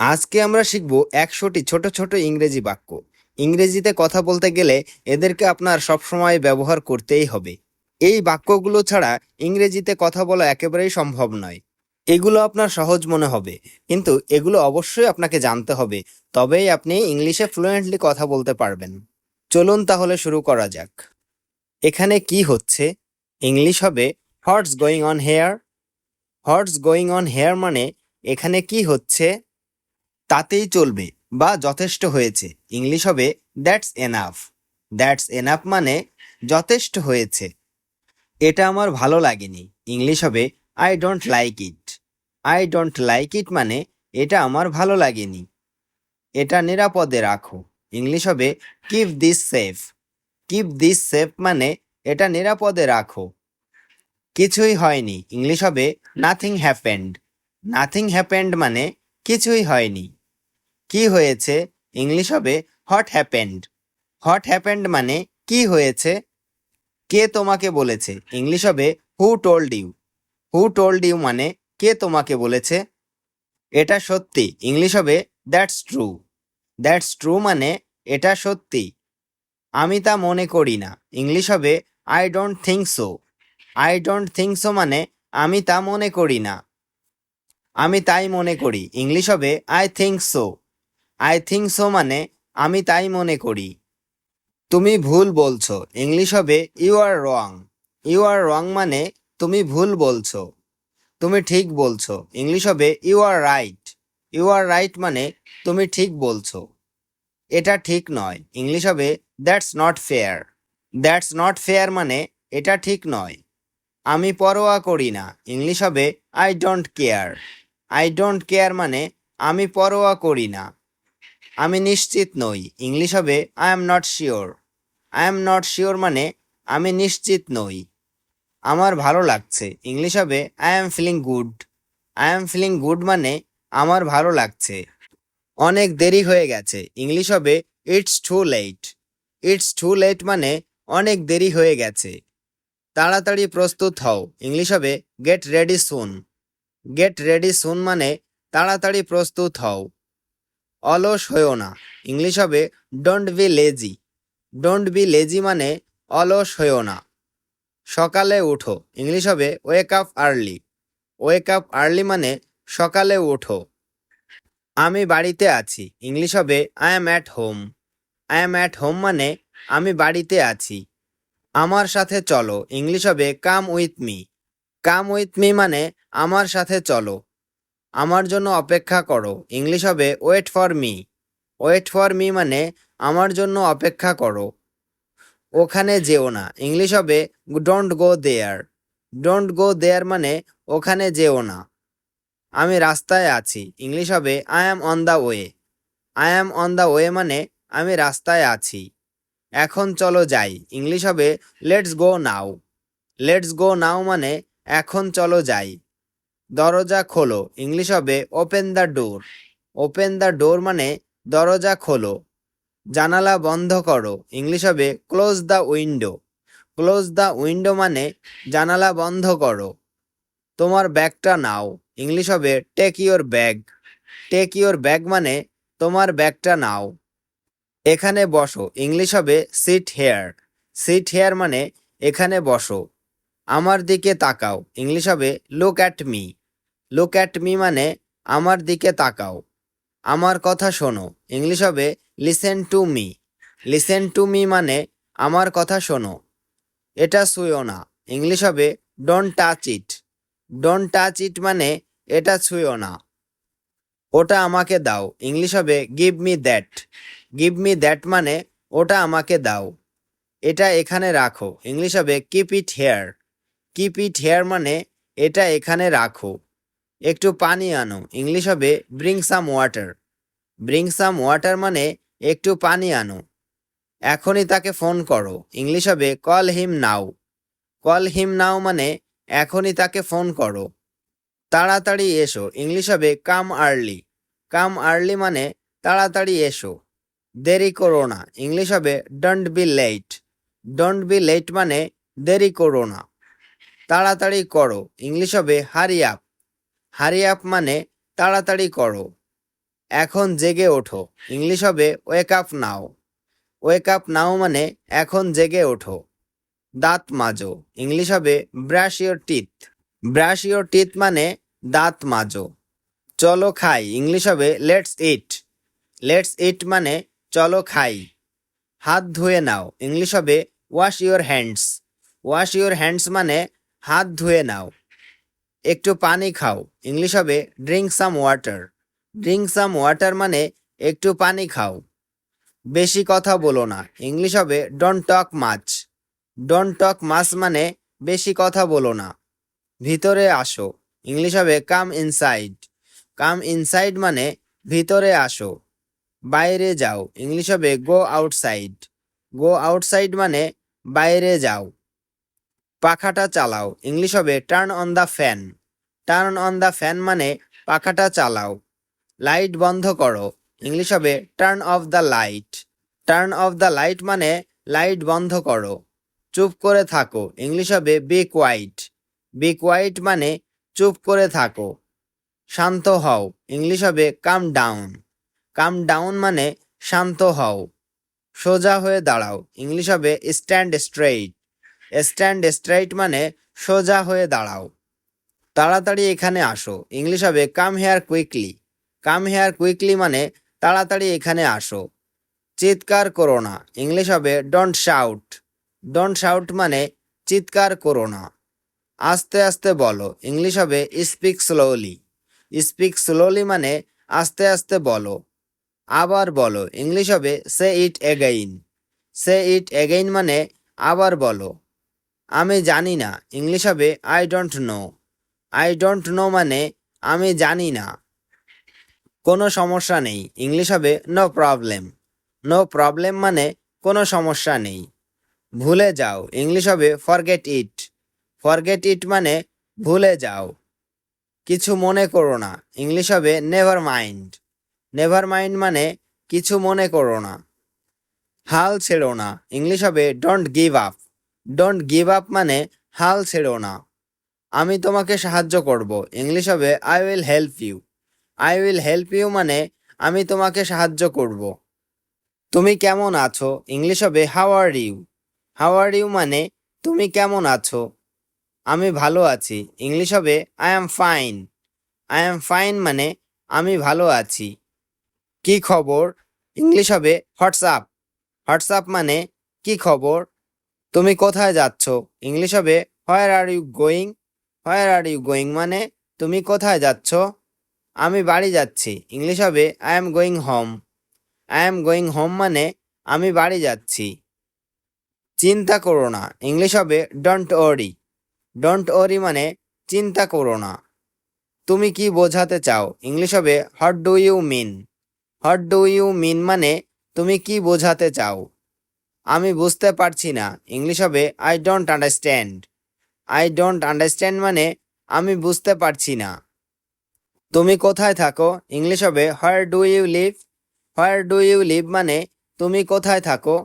আজকে আমরা শিখব একশোটি ছোট ছোট ইংরেজি বাক্য। ইংরেজিতে কথা বলতে গেলে এদেরকে আপনার সবসময় ব্যবহার করতেই হবে। এই বাক্যগুলো ছাড়া ইংরেজিতে কথা বলা একেবারেই সম্ভব নয়। এগুলো আপনার সহজ মনে হবে, কিন্তু এগুলো অবশ্যই আপনাকে জানতে হবে, তবেই আপনি ইংলিশে ফ্লুয়েন্টলি কথা বলতে পারবেন। চলুন তাহলে শুরু করা যাক। এখানে কি হচ্ছে? ইংলিশ হবে what's going on here what's going on here মানে এখানে কি হচ্ছে? তাতেই চলবে বা যথেষ্ট হয়েছে। ইংলিশ হবে দ্যাটস এনাফ দ্যাটস এনাফ মানে যথেষ্ট হয়েছে। এটা আমার ভালো লাগেনি। ইংলিশ হবে I don't like it I don't like it মানে এটা আমার ভালো লাগেনি। এটা নিরাপদে রাখো। ইংলিশ হবে keep this safe keep this safe মানে এটা নিরাপদে রাখো। কিছুই হয়নি। ইংলিশ হবে নাথিং হ্যাপেন্ড নাথিং হ্যাপেন্ড মানে কিছুই হয়নি। কি হয়েছে? ইংলিশ হবে হট হ্যাপেন্ড হট হ্যাপেন্ড মানে কি হয়েছে? কে তোমাকে বলেছে? ইংলিশ হবে who told you who told you মানে কে তোমাকে বলেছে? এটা সত্যি। ইংলিশ হবে দ্যাটস ট্রু দ্যাটস ট্রু মানে এটা সত্যি। আমি তা মনে করি না। ইংলিশ হবে I don't think so I don't think so মানে আমি তা মনে করি না। আমি তাই মনে করি। ইংলিশ হবে I think so I think so মানে আমি তাই মনে করি। তুমি ভুল বলছো। ইংলিশ হবে ইউ আর রং ইউ আর রং মানে তুমি ভুল বলছো। তুমি ঠিক বলছো। ইংলিশ হবে you are right you are right মানে তুমি ঠিক বলছো। এটা ঠিক নয়। ইংলিশ হবে that's not fair that's not fair মানে এটা ঠিক নয়। আমি পরোয়া করি না। ইংলিশ হবে I don't care I don't care মানে আমি পরোয়া করি না। আমি নিশ্চিত নই। ইংলিশ হবে I am not sure I am not sure মানে আমি নিশ্চিত নই। আমার ভালো লাগছে। ইংলিশ হবে I am feeling good I am feeling good মানে আমার ভালো লাগছে। অনেক দেরি হয়ে গেছে। ইংলিশ হবে it's too late it's too late মানে অনেক দেরি হয়ে গেছে। তাড়াতাড়ি প্রস্তুত হও। ইংলিশ হবে get ready soon get ready soon মানে তাড়াতাড়ি প্রস্তুত হও। অলস হয়েও না। ইংলিশ হবে don't be lazy don't be lazy মানে অলস হয়েও না। সকালে উঠো। ইংলিশ হবে wake up early wake up early মানে সকালে উঠো। আমি বাড়িতে আছি। ইংলিশ হবে I am at home I am at home মানে আমি বাড়িতে আছি। আমার সাথে চলো। ইংলিশ হবে come with me come with me মানে আমার সাথে চলো। আমার জন্য অপেক্ষা করো। ইংলিশ হবে wait for me wait for me মানে আমার জন্য অপেক্ষা করো। ওখানে যেও না। ইংলিশ হবে don't go there don't go দেয়ার মানে ওখানে যেও না। আমি রাস্তায় আছি। ইংলিশ হবে I am on the way I am on the way মানে আমি রাস্তায় আছি। এখন চলো যাই। ইংলিশ হবে let's go now let's go নাও মানে এখন চলো যাই। দরজা খোলো। ইংলিশ হবে open the door open the door মানে দরজা খোলো। জানালা বন্ধ করো। ইংলিশ হবে close the window close the window মানে জানালা বন্ধ করো। তোমার ব্যাগটা নাও। ইংলিশ হবে take your bag take your bag মানে তোমার ব্যাগটা নাও। এখানে বসো। ইংলিশ হবে সিট হেয়ার সিট হেয়ার মানে এখানে বসো। আমার দিকে তাকাও। ইংলিশ হবে look at me look at me মানে আমার দিকে তাকাও। আমার কথা শোনো। ইংলিশ হবে listen to me listen to me মানে আমার কথা শোনো। এটা ছুঁয়ো না। ইংলিশ হবে don't touch it don't touch it মানে এটা ছুঁয়ো না। ওটা আমাকে দাও। ইংলিশ হবে give me that give me that মানে ওটা আমাকে দাও। এটা এখানে রাখো। ইংলিশ হবে keep it here keep it here মানে এটা এখানে রাখো। একটু পানি আনো। ইংলিশ হবে bring some water bring some water মানে একটু পানি আনো। এখনই তাকে ফোন করো। ইংলিশ হবে কল হিম নাও কল হিম নাও মানে এখনই তাকে ফোন করো। তাড়াতাড়ি এসো। ইংলিশ হবে কাম আর্লি কাম আর্লি মানে তাড়াতাড়ি এসো। দেরি করো না। ইংলিশ হবে don't be late don't be late মানে দেরি করো না। তাড়াতাড়ি করো। ইংলিশ হবে হারি আপ হারি আপ মানে তাড়াতাড়ি করো। এখন জেগে ওঠো। ইংলিশ হবে ওয়েক আপ নাও ওয়েক আপ নাও মানে এখন জেগে ওঠো। দাঁত মাজো। ইংলিশ হবে brush your teeth brush your teeth মানে দাঁত মাজো। চলো খাই। ইংলিশ হবে লেটস ইট লেটস ইট মানে চলো খাই। হাত ধুয়ে নাও। ইংলিশ হবে wash your hands wash your hands মানে হাত ধুয়ে নাও। একটু পানি খাও। ইংলিশ হবে drink some water drink some water মানে একটু পানি খাও। বেশি কথা বলো না। ইংলিশ হবে don't talk much don't talk মাছ মানে বেশি কথা বলো না। ভিতরে আসো। ইংলিশ হবে কাম ইনসাইড কাম ইনসাইড মানে ভিতরে আসো। বাইরে যাও। ইংলিশ হবে গো আউটসাইড গো আউটসাইড মানে বাইরে যাও। পাখাটা চালাও। ইংলিশ হবে turn on the fan turn on the fan মানে পাখাটা চালাও। লাইট বন্ধ করো। ইংলিশ হবে turn off the light turn off the light মানে লাইট বন্ধ করো। চুপ করে থাকো। ইংলিশ হবে বি কোয়াইট বি কোয়াইট মানে চুপ করে থাকো। শান্ত হও। ইংলিশ হবে কাম ডাউন কাম ডাউন মানে শান্ত হও। সোজা হয়ে দাঁড়াও। ইংলিশ হবে স্ট্যান্ড স্ট্রেইট স্ট্যান্ড স্ট্রাইট মানে সোজা হয়ে দাঁড়াও। তাড়াতাড়ি এখানে আসো। ইংলিশ হবে come here quickly come here quickly মানে তাড়াতাড়ি এখানে আসো। চিৎকার করো না। ইংলিশ হবে ডোন্ট শাউট ডোন্ট শাউট মানে চিৎকার করো না। আস্তে আস্তে বলো। ইংলিশ হবে স্পিক স্লোলি স্পিক স্লোলি মানে আস্তে আস্তে বলো। আবার বলো। ইংলিশ হবে সে ইট এগেইন সে ইট এগেইন মানে আবার বলো। আমি জানি না। ইংলিশ হবে I don't know I don't know মানে আমি জানি না। কোনো সমস্যা নেই। ইংলিশ হবে নো প্রবলেম নো প্রবলেম মানে কোনো সমস্যা নেই। ভুলে যাও। ইংলিশ হবে ফরগেট ইট ফরগেট ইট মানে ভুলে যাও। কিছু মনে করো না। ইংলিশ হবে নেভার মাইন্ড নেভার মাইন্ড মানে কিছু মনে করো না। হাল ছেড়ো না। ইংলিশ হবে don't give up don't give up মানে হাল ছেড়ো না। আমি তোমাকে সাহায্য করব। ইংলিশ হবে I will help you I will help you মানে আমি তোমাকে সাহায্য করব। তুমি কেমন আছো? ইংলিশ হবে how are you how are you মানে তুমি কেমন আছো? আমি ভালো আছি। ইংলিশ হবে I am fine I am fine মানে আমি ভালো আছি। কি খবর? ইংলিশ হবে হোয়াটসঅ্যাপ হোয়াটসঅ্যাপ মানে কি খবর? তুমি কোথায় যাচ্ছ? ইংলিশ হবে where are you going where are you going মানে তুমি কোথায় যাচ্ছ? আমি বাড়ি যাচ্ছি। ইংলিশ হবে I am going home I am going home মানে আমি বাড়ি যাচ্ছি। চিন্তা করো না। ইংলিশ হবে ডোন্ট ওরি ডোন্ট ওরি মানে চিন্তা করো না। তুমি কি বোঝাতে চাও? ইংলিশ হবে what do you mean what do you mean মানে তুমি কি বোঝাতে চাও? আমি বুঝতে পারছি না। ইংলিশ হবে I don't understand I don't understand মানে আমি বুঝতে পারছি না। তুমি কোথায় থাকো? ইংলিশ হবে where do you live where do you live মানে তুমি কোথায় থাকো?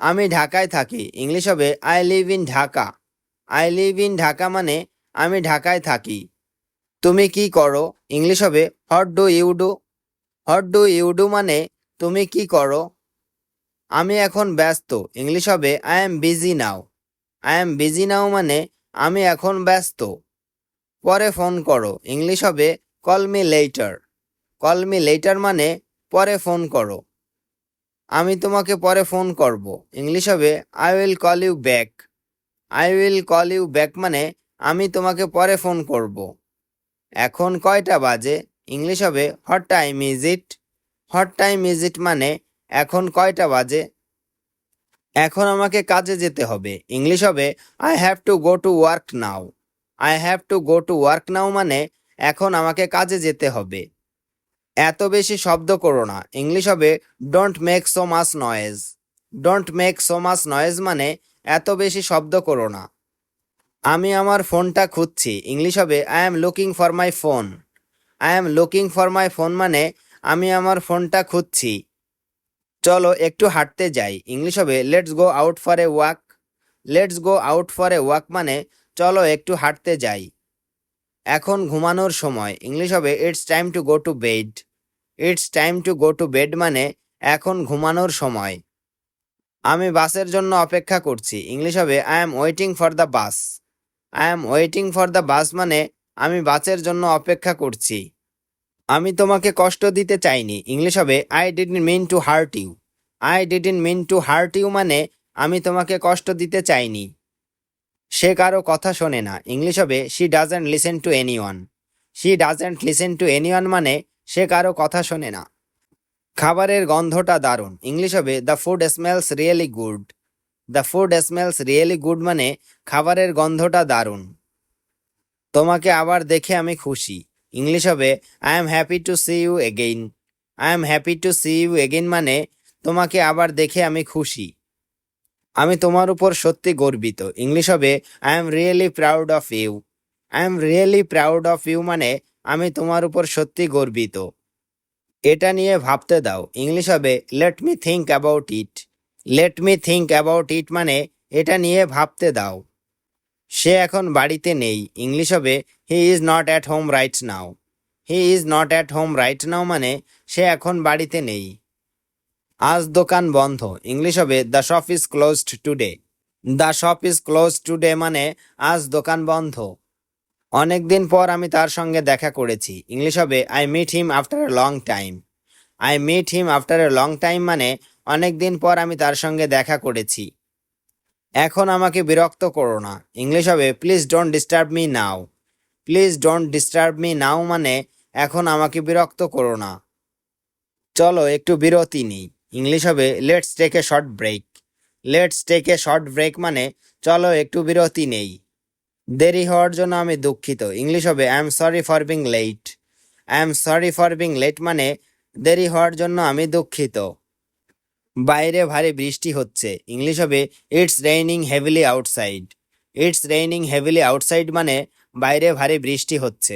আমি ঢাকায় থাকি। ইংলিশ হবে I live in Dhaka I live in Dhaka মানে আমি ঢাকায় থাকি। তুমি কি করো? ইংলিশ হবে what do you do what do you do মানে তুমি কি করো? আমি এখন ব্যস্ত। ইংলিশ হবে I am busy now I am busy now মানে আমি এখন ব্যস্ত। পরে ফোন করো। ইংলিশ হবে call me later call me later মানে পরে ফোন করো। আমি তোমাকে পরে ফোন করব। ইংলিশ হবে I will call you back I will call you back মানে আমি তোমাকে পরে ফোন করব। এখন কয়টা বাজে? ইংলিশ হবে what time is it what time is it মানে এখন কয়টা বাজে? এখন আমাকে কাজে যেতে হবে। ইংলিশ হবে I have to go to work now I have to go to work now মানে এখন আমাকে কাজে যেতে হবে। এত বেশি শব্দ করো না। ইংলিশ হবে don't make so much noise don't make so much noise মানে এত বেশি শব্দ করো না। আমি আমার ফোনটা খুঁজছি। ইংলিশ হবে I am looking for my phone I am looking for my phone মানে আমি আমার ফোনটা খুঁজছি। চলো একটু হাঁটতে যাই। ইংলিশ হবে let's go out for a walk let's go out for a walk মানে চলো একটু হাঁটতে যাই। এখন ঘুমানোর সময়। ইংলিশ হবে it's time to go to bed it's time to go to bed মানে এখন ঘুমানোর সময়। আমি বাসের জন্য অপেক্ষা করছি। ইংলিশ হবে I am waiting for the bus I am waiting for the bus মানে আমি বাসের জন্য অপেক্ষা করছি। আমি তোমাকে কষ্ট দিতে চাইনি। ইংলিশ হবে I didn't mean to hurt you I didn't mean to hurt you মানে আমি তোমাকে কষ্ট দিতে চাইনি। সে কারও কথা শোনে না। ইংলিশ হবে she doesn't listen to anyone she doesn't listen to anyone মানে সে কারও কথা শোনে না। খাবারের গন্ধটা দারুণ। ইংলিশ হবে the food smells really good the food smells really good মানে খাবারের গন্ধটা দারুণ। তোমাকে আবার দেখে আমি খুশি। ইংলিশ হবে I am happy to see you again I am happy to see you again মানে তোমাকে আবার দেখে আমি খুশি। আমি তোমার উপর সত্যি গর্বিত। ইংলিশ হবে I am really proud of you I am really proud of you মানে আমি তোমার উপর সত্যি গর্বিত। এটা নিয়ে ভাবতে দাও। ইংলিশ হবে let me think about it let me think about it মানে এটা নিয়ে ভাবতে দাও। সে এখন বাড়িতে নেই। ইংলিশ হবে he is not at home right now he is not at home right now মানে সে এখন বাড়িতে নেই। আজ দোকান বন্ধ। ইংলিশ হবে the shop is closed today the shop is closed today মানে আজ দোকান বন্ধ। অনেকদিন পর আমি তার সঙ্গে দেখা করেছি। ইংলিশ হবে I meet him after a long time I meet him after a long time মানে অনেকদিন পর আমি তার সঙ্গে দেখা করেছি। এখন আমাকে বিরক্ত করো না। ইংলিশ হবে please don't disturb me now please don't disturb me now মানে এখন আমাকে বিরক্ত করো না। চলো, একটু বিরতি নিই। ইংলিশ হবে let's take a short break let's take a short break মানে চলো, একটু বিরতি নেই। দেরি হওয়ার জন্য আমি দুঃখিত। ইংলিশ হবে I am sorry for being late I am sorry for being late মানে দেরি হওয়ার জন্য আমি দুঃখিত। বাইরে ভারী বৃষ্টি হচ্ছে। ইংলিশ হবে it's raining heavily outside it's raining heavily outside মানে বাইরে ভারী বৃষ্টি হচ্ছে।